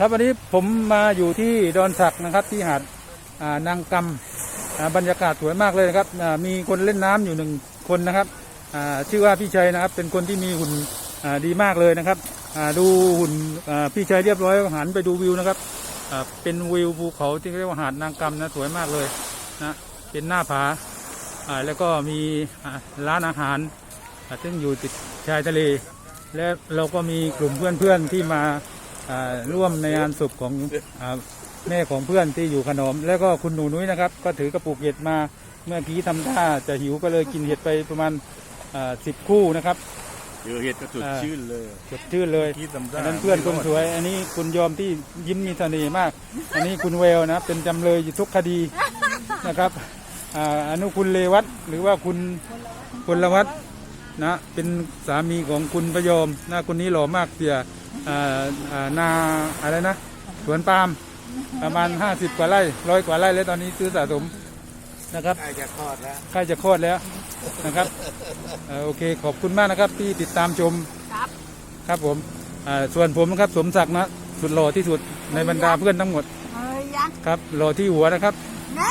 ครับวันนี้ผมมาอยู่ที่ดอนสักนะครับที่หาดนางกำบรรยากาศสวยมากเลยนะครับมีคนเล่นน้ำอยู่หนึ่งคนนะครับชื่อว่าพี่ชัยนะครับ เป็นคนที่มีหุ่นดีมากเลยนะครับดูหุ่นพี่ชัยเรียบร้อยหันไปดูวิวนะครับเป็นวิวภูเขาที่เรียกว่าหาดนางกำนะสวยมากเลยนะเป็นหน้าผาแล้วก็มีร้านอาหาร ซึ่งอยู่ติดชายทะเล และเราก็มีกลุ่มเพื่อนๆที่มาอ่า ร่วมในงานศพของอาแม่ของเพื่อนที่อยู่ขนอมแล้วก็คุณหนูนุ้ยนะครับ ก็ถือกระปุกเห็ดมาเมื่อกี้ทำท่าจะหิวก็เลยกินเห็ดไปประมาณสิบคู่นะครับเจอเห็ดก็สดอ่าชื่นเลยสดชื่นเลยคิดทำได้อันนั้นเพื่อนคนสวย อันนี้คุณยอมที่ยิ้มมีเสน่ห์มาก อันนี้คุณเวลนะเป็นจำเลยอยู่ทุกคดีนะครับอ่าอนุคุณเลวัตหรือว่าคุณพลวัตนะเป็นสามีของคุณพยอมนะคนนี้หล่อมากเสีย อ่าอ่านาอะไรนะสวนปาล์มประมาณ 50 กว่าไร่ร้อยกว่าไร่แล้วตอนนี้ซื้อสะสมนะครับ ใกล้จะคลอดแล้วใกล้จะคลอดแล้วนะครับเอ่อโอเคขอบคุณมากนะครับที่ติดตามชมครับ ครับผมอ่าส่วนผมนะครับสมศักดิ์นะสุดหล่อที่สุดในบรรดาเพื่อนทั้งหมดเอ้ยยักษ์ครับหล่อที่หัวนะครับ นะ